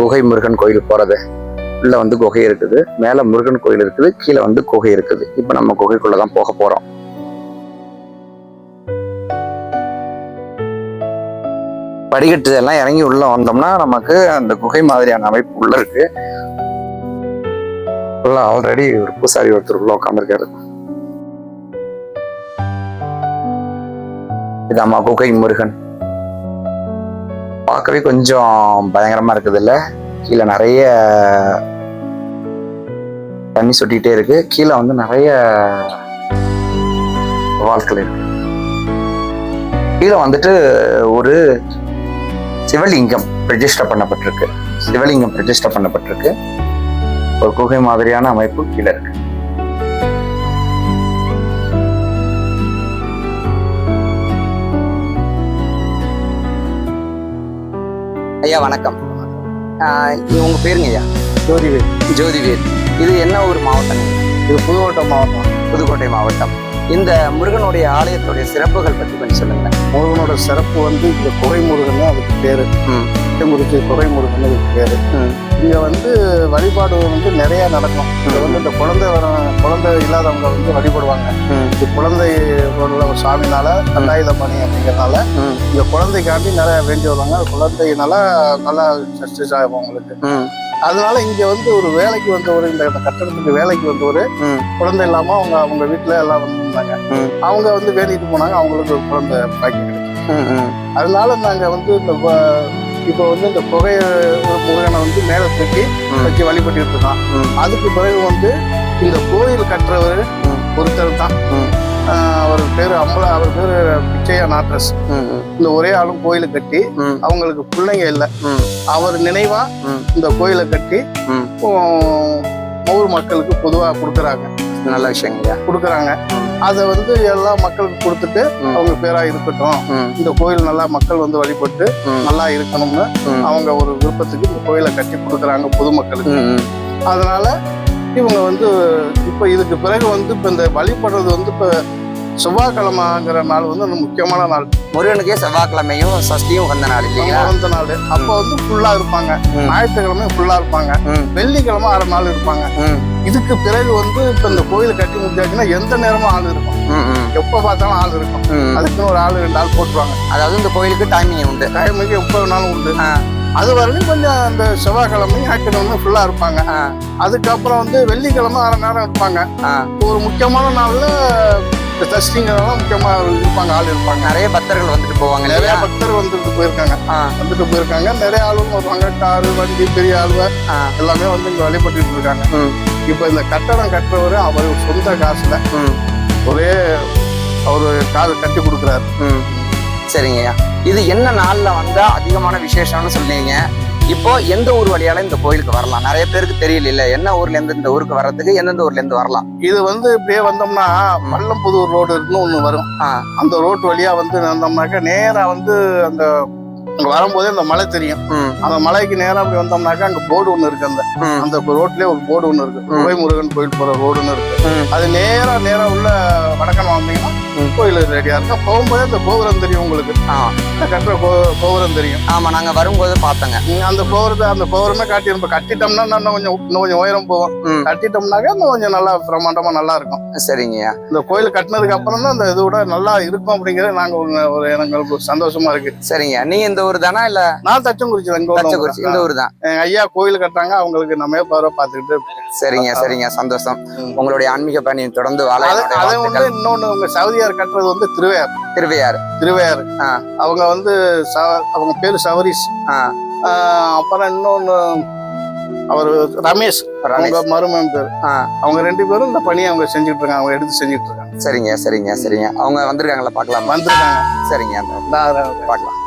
குகை முருகன் கோயில் போறது. உள்ள வந்து குகை இருக்குது. மேல முருகன் கோயில் இருக்குது. கீழே வந்து குகை இருக்குது. இப்போ நம்ம குகைக்குள்ளே தான் போக போறோம். படிக்கட்டு எல்லாம் இறங்கி உள்ள வந்தோம்னா நமக்கு அந்த குகை மாதிரியான அமைப்பு உள்ள இருக்கு. உள்ள ஆல்ரெடி ஒரு பூசாரி ஒருத்தர் உள்ள உட்காந்துருக்காரு இதாம்மா குகை முருகன். பார்க்கவே கொஞ்சம் பயங்கரமாக இருக்குது இல்லை கீழே நிறைய தண்ணி சொட்டிகிட்டே இருக்கு. கீழே வந்து நிறைய வாழ்க்கை இருக்கு. கீழே வந்துட்டு ஒரு சிவலிங்கம் ரெஜிஸ்டர் பண்ணப்பட்டிருக்கு. சிவலிங்கம் ரெஜிஸ்டர் பண்ணப்பட்டிருக்கு. ஒரு குகை மாதிரியான அமைப்பு கீழே இருக்கு. ஐயா வணக்கம். உங்க பேருங்க ஐயா? ஜோதிவேல். ஜோதிவேல். இது என்ன ஒரு மாவட்டம்? இது புதுக்கோட்டை மாவட்டம் புதுக்கோட்டை மாவட்டம். இந்த முருகனுடைய ஆலயத்துடைய சிறப்புகள் பற்றி கொஞ்சம் சொல்லுங்க. முருகனோட சிறப்பு வந்து இந்த குறை முருகன் அதுக்கு பேரு. ம். முறிச்சி குறை முருகன் அதுக்கு பேரு. இங்க வந்து வழிபாடு வந்து நிறைய நடக்கும் இங்க வந்து இந்த குழந்தை வர- குழந்தை இல்லாதவங்க வந்து வழிபடுவாங்க. இது குழந்தை உள்ள ஒரு சாமினால தண்டாயுதமணி அப்படிங்கிறனால ம். இங்க குழந்தைக்காண்டி நிறைய வேண்டி வருவாங்க குழந்தைனால நல்லா சக்சஸ் ஆகும் அவங்களுக்கு. அதனால இங்க வந்து ஒரு வேலைக்கு வந்தவர் இந்த இந்த கட்டடத்துக்கு வேலைக்கு வந்தவர். குழந்தை இல்லாம அவங்க அவங்க வீட்டுல எல்லாம் வந்திருந்தாங்க. அவங்க வந்து வேண்டிட்டு போனாங்க அவங்களுக்கு ஒரு குழந்தை பாக்கி கிடைச்சு. அதனால நாங்க வந்து இந்த இப்போ வந்து இந்த புகை முருகனை வந்து மேல தூக்கி. வச்சு வழிபட்டு இருக்கோம் ம். அதுக்கு பிறகு வந்து இந்த கோயில் கட்டுறவர். ஒருத்தர் தான் அவர் பேரு அம்பலா அவர் பேரு பிச்சையா நாட்ரஸ். இந்த ஒரே ஆளும் கோயிலை கட்டி. அவங்களுக்கு பிள்ளைங்க இல்லை. அவர் நினைவா. இந்த கோயிலை கட்டி ஊர் மக்களுக்கு பொதுவாக கொடுக்குறாங்க நல்ல விஷயங்க ஐயா கொடுக்குறாங்க. அதை வந்து எல்லா மக்களுக்கு கொடுத்துட்டு. அவங்க பேரா இருக்கட்டும். இந்த கோயில் நல்லா மக்கள் வந்து வழிபட்டு. நல்லா இருக்கணும்னு. அவங்க ஒரு விருப்பத்துக்கு இந்த கோயிலை கட்டி கொடுக்குறாங்க பொதுமக்களுக்கு. அதனால இவங்க வந்து இப்போ இதுக்கு பிறகு வந்து இப்போ இந்த வழிபடுறது வந்து இப்போ செவ்வாய்க்கிழமைங்கிற நாள் வந்து முக்கியமான நாள் முருகனுக்கே செவ்வாய்க்கிழமையும் சஷ்டியும் வந்த நாள் இல்லைங்களா பிறந்த நாள் அப்போ வந்து ஃபுல்லா இருப்பாங்க. ஞாயிற்றுக்கிழமை ஃபுல்லா இருப்பாங்க. வெள்ளிக்கிழமை அரை நாள் இருப்பாங்க. இதுக்கு பிறகு வந்து இப்போ இந்த கோயில் கட்டி முடிச்சாச்சுன்னா எந்த நேரமும் ஆள் இருக்கும். எப்போ பார்த்தாலும் ஆள் இருக்கும். அதுக்குன்னு ஒரு ஆள் ரெண்டு ஆள் போட்டுருவாங்க அதாவது இந்த கோயிலுக்கு டைமிங் உண்டு டைமுக்கு எப்போ வேணாலும் உண்டு. அது வரையும் கொஞ்சம் அந்த செவ்வாய்க்கிழமை ஞாயிற்றுக்கிழமை ஃபுல்லா இருப்பாங்க. அதுக்கப்புறம் வந்து வெள்ளிக்கிழமை அரை நேரம் இருப்பாங்க. ஒரு முக்கியமான நாள்ல இந்த தஸ்டிங்கிறதெல்லாம் முக்கியமா இருப்பாங்க ஆள் இருப்பாங்க நிறைய பக்தர்கள் வந்துட்டு போவாங்க நிறைய பக்தர் வந்துட்டு போயிருக்காங்க. வந்துட்டு போயிருக்காங்க நிறைய ஆளுங்க வருவாங்க காரு வண்டி பெரிய ஆளுவ. எல்லாமே வந்து இங்க வழிபட்டு இருக்காங்க. இப்போ இந்த கட்டடம் கட்டுறவர் அவர் சொந்த காசுல ம். ஒரே அவரு காது கட்டி கொடுக்குறாரு. சரிங்கய்யா இது என்ன நாள்ல வந்தா அதிகமான விசேஷம்னு சொன்னீங்க இப்போ எந்த ஊர் வழியால இந்த கோயிலுக்கு வரலாம். நிறைய பேருக்கு தெரியல இல்ல என்ன ஊர்ல இருந்து இந்த ஊருக்கு வர்றதுக்கு எந்தெந்த ஊர்ல இருந்து வரலாம். இது வந்து இப்படியே வந்தோம்னா பள்ளம்புதூர் ரோடுன்னு ஒண்ணு வரும். அந்த ரோட்டு வழியா வந்து வந்தோம்னாக்கா நேரா வந்து அந்த அங்க வரும்போதே அந்த மலை தெரியும். அந்த மலைக்கு நேரா அப்படி வந்தோம்னாக்கா அங்க போர்டு ஒண்ணு இருக்கு அந்த. அந்த ரோட்லயே ஒரு போர்டு ஒண்ணு இருக்கு. உபய முருகன் கோயில் போற ரோடுன்னு இருக்கு. ம். அது நேரா நேரா உள்ள வடக்கன் வந்தீங்கன்னா. கோயில் ரெடியா இருக்கும். போகும்போதே அந்த கோபுரம் தெரியும் உங்களுக்கு. கட்டுற கோபுரம் தெரியும். ஆமா நாங்க வரும்போது பார்த்தோங்க. அந்த கோபுரத்தை அந்த கோபுரமே காட்டி நம்ம கட்டிட்டோம்னா இன்னும் கொஞ்சம் இன்னும் கொஞ்சம் உயரம் போவோம். கட்டிட்டோம்னாக்கா இன்னும் கொஞ்சம் நல்லா பிரமாண்டமா நல்லா இருக்கும். சரிங்கய்யா. இந்த கோயில் கட்டினதுக்கு அப்புறம் தான் அந்த இது விட நல்லா இருக்கும் அப்படிங்கறது நாங்க ஒரு ஒரு எங்களுக்கு ஒரு சந்தோஷமா இருக்கு. சரிங்க நீங்க இந்த ஊர் தானா இல்ல நான் தச்சங்குறிச்சி எங்க தச்சக்குறிச்சி இந்த ஊர் தான். ஐயா கோயில் கட்டுறாங்க அவங்களுக்கு நம்ம பார்வை பார்த்துக்கிட்டு சரிங்க சரிங்க. சந்தோஷம். உங்களுடைய ஆன்மீக பணி தொடர்ந்து அது வந்து. இன்னொன்னு உங்க சவுதியார் கட்டுறது வந்து திருவையார் திருவையார் ஆ. அவங்க வந்து அவங்க பேரு சவரிஸ். அப்புறம் இன்னொன்னு அவர் ரமேஷ். அவங்க மருமகன் பேர். அவங்க ரெண்டு பேரும் இந்த பணியை அவங்க செஞ்சுட்டு இருக்காங்க. அவங்க எடுத்து செஞ்சுட்டு இருக்காங்க. சரிங்க சரிங்க சரிங்க. அவங்க வந்திருக்காங்களா பார்க்கலாமா? வந்திருக்காங்க. சரிங்க பார்க்கலாம்.